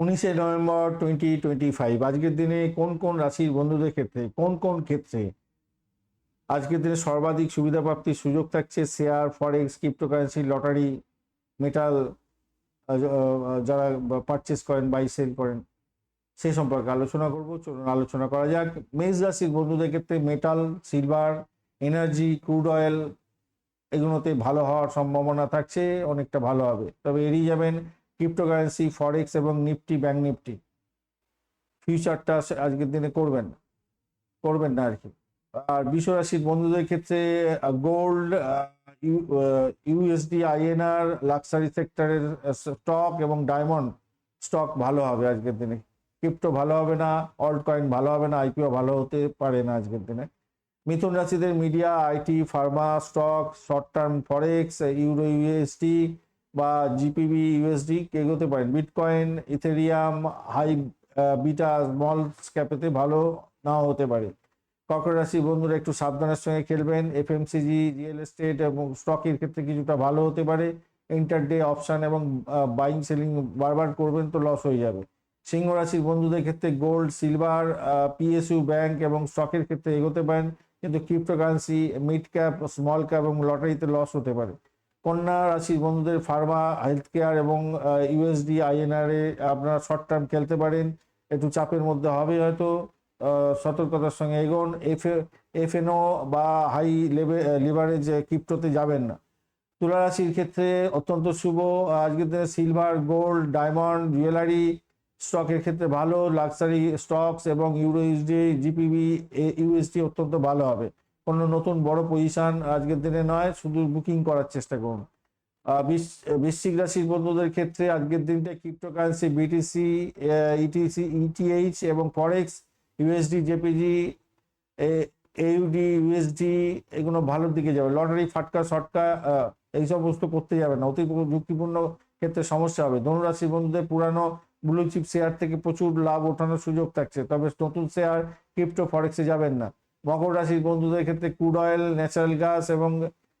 উনিশে November twenty twenty five আজকের দিনে কোন কোন রাশির বন্ধুদের ক্ষেত্রে, কোন কোন ক্ষেত্রে? আজকের দিনে সর্বাধিক সুবিধা প্রাপ্তির সুযোগ থাকছে share, forex, cryptocurrency, lottery, metal যারা পারচেস করেন বাই সেল করেন, সে সম্পর্কে আলোচনা করব। চলুন আলোচনা করা যাক। মেষ রাশির বন্ধুদের ক্ষেত্রে metal silver energy crude oil এগুলোতে ভালো হওয়ার সম্ভাবনা থাকছে, অনেকটা ভালো হবে। তবে এড়িয়ে যাবেন ক্রিপ্টোকারেন্সি ফরেক্স এবং নিফটি ব্যাংক নিফটি ফিউচারটা আজকের দিনে করবেন করবেন না আর কি। আর বিশ্বরাশির বন্ধুদের ক্ষেত্রে গোল্ড ইউএসডি আইএনআর লাক্সারি সেক্টরের স্টক এবং ডায়মন্ড স্টক ভালো হবে আজকের দিনে। ক্রিপ্টো ভালো হবে না অল্ট কয়েন ভালো হবে না আইপিও ভালো হতে পারে না আজকের দিনে। মিথুন রাশিদের media IT pharma stock short term forex euro USD বা জিপিবি, ইউএসডি এগোতে পারেন। Bitcoin, Ethereum, high beta, small ক্যাপেতে ভালো নাও হতে পারে। কর্কট রাশি বন্ধুরা একটু সাবধানের সঙ্গে খেলবেন। এফ এফএমসিজি, রিয়েল এস্টেট এবং স্টকের ক্ষেত্রে কিছুটা ভালো হতে পারে। ইন্টারডে অপশান এবং বাইং সেলিং বারবার করবেন তো লস হয়ে যাবে। সিংহ রাশির বন্ধুদের ক্ষেত্রে গোল্ড, সিলভার পিএসইউ ব্যাংক এবং স্টকের ক্ষেত্রে এগোতে পারেন। কিন্তু cryptocurrency, mid cap, small cap এবং লটারিতে লস হতে পারে। কন্যা রাশির বন্ধুদের ফার্মা হেলথ কেয়ার এবং ইউএসডি আইএনআর এ আপনারা শর্ট টার্ম খেলতে পারেন। একটু চাপের মধ্যে হবে হয়তো সতর্কতার সঙ্গে এগোন। এফ এফএনও বা হাই লেভে লিভারেজ ক্রিপ্টোতে যাবেন না। তুলা রাশির ক্ষেত্রে অত্যন্ত শুভ। আজকের দিনে সিলভার গোল্ড ডায়মন্ড জুয়েলারি স্টকের ক্ষেত্রে ভালো। লাক্সারি স্টকস এবং ইউরো ইউএসডি জিপিবি ইউএসডি অত্যন্ত ভালো হবে। কোনো নতুন বড় পজিশন আজকের দিনে নয়, শুধু বুকিং করার চেষ্টা করুন। বৃশ্চিক রাশির বন্ধুদের ক্ষেত্রে আজকের দিনটা ক্রিপ্টোকারেন্সি বিটিসি ইটিসি ইটিএইচ এবং forex USD JPG AUD USD এগুলো ভালোর দিকে যাবে। লটারি ফাটকা শটকা এই সমস্ত করতে যাবে না। অতি ঝুঁকিপূর্ণ ক্ষেত্রে সমস্যা হবে। ধনুরাশির বন্ধুদের পুরানো ব্লু চিপ শেয়ার থেকে প্রচুর লাভ ওঠানোর সুযোগ থাকছে। তবে নতুন শেয়ার ক্রিপ্টো ফরেক্সে যাবেন না। মকর রাশির বন্ধুদের ক্ষেত্রে ক্রুড অয়েল ন্যাচারাল গ্যাস এবং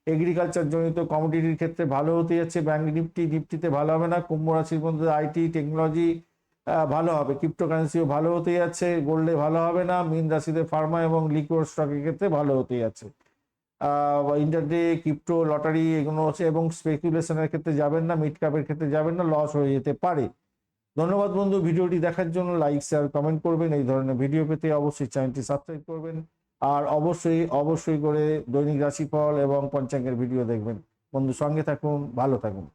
এগ্রিকালচার জনিত কমোডিটির ক্ষেত্রে ভালো হতে যাচ্ছে। ব্যাংক নিফটি নিফটিতে ভালো হবে না। কুম্ভ রাশির বন্ধুদের আইটি টেকনোলজি ভালো হবে। ক্রিপ্টোকারেন্সিও ভালো হতে যাচ্ছে। গোল্ডে ভালো হবে না। মিন রাশিতে ফার্মা এবং লিকুইড স্টকের ক্ষেত্রে ভালো হতে যাচ্ছে। ইন্টারডে ক্রিপ্টো লটারি এগুলো হচ্ছে এবং স্পেকুলেশনের ক্ষেত্রে যাবেন না। মিড ক্যাপের ক্ষেত্রে যাবেন না। লস হয়ে যেতে পারে। ধন্যবাদ বন্ধু। ভিডিওটি দেখার জন্য লাইক শেয়ার কমেন্ট করবেন। এই ধরনের ভিডিও পেতে অবশ্যই চ্যানেলটি সাবস্ক্রাইব করবেন। আর অবশ্যই অবশ্যই করে দৈনিক রাশিফল এবং পঞ্চাঙ্গের ভিডিও দেখবেন। বন্ধু সঙ্গে থাকুন, ভালো থাকুন।